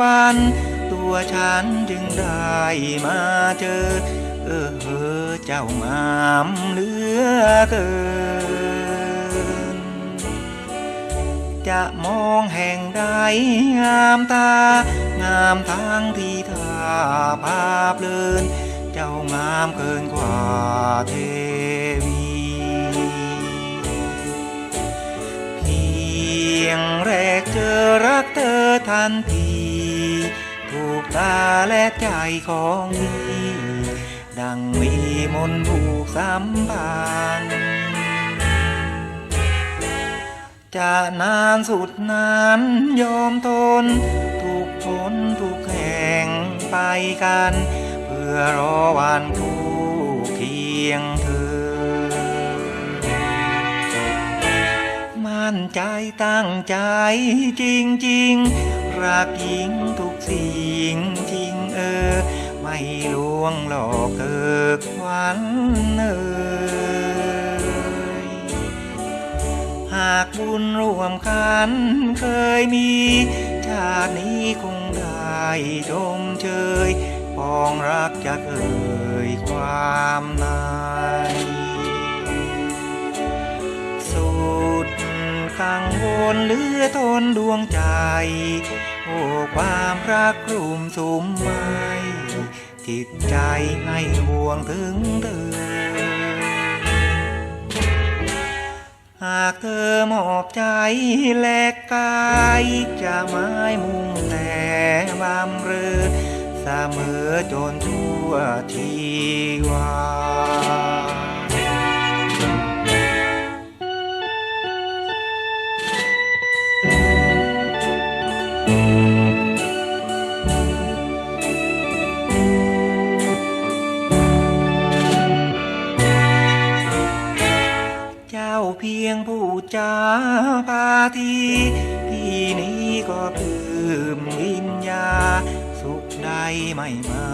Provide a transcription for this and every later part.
บัน ตัวฉันจึงได้มาเจอเออเออเจ้างามเหลือเกิน จะมองแห่งใดงามตา งามทั้งที่ทาภาพเลิน เจ้างามเกินกว่าเทวีเพียงแรกเจอรักเธอทันที ถูกตาและใจของพี่ดังมีมนผูกสัมพันธ์จะนานสุดนานยอมทน ทุกทนทุกแห่งไปกัน เพื่อรอวันคู่เคียงเธอ มั่นใจตั้งใจจริงๆรักหญิงทุกสิ่งจริงเออ ไม่ลวงหลอกเกิกควันเอ่ยหากบุญร่วมกันเคยมี ชาตินี้คงได้ชมเชยปองรักจะเอ่ยความนสุ กังวลเหลือทนดวงใจ โอ้ความรักกลุ่มสุมไม้จิตใจให้ห่วงถึงเธอ หากเธอมอบใจแลกกายจะไม่มุ่งแต่บำเรอเสมอจนทั่วทีวา จาพาทีพี่นี้ก็ปลื้มวิญญา สุขใดไม่มา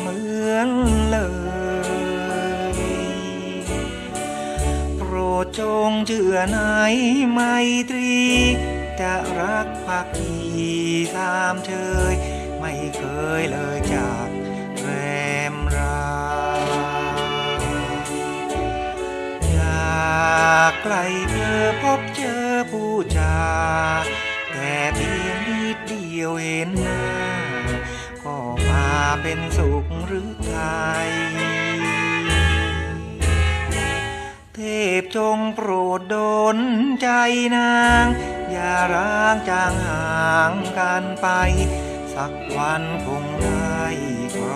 เหมือนเลยโปรดจงเชื่อในไมตรี จะรักภักดีตามเชยไม่เคยเลยจาก ใกล้เธอพบเจอผู้จา แต่เพียงนิดเดียวเห็นหน้า ก็มาเป็นสุขหรือไทยเทพจงโปรดดลใจนาง อย่าร้างจางห่างกันไป สักวันคงได้คร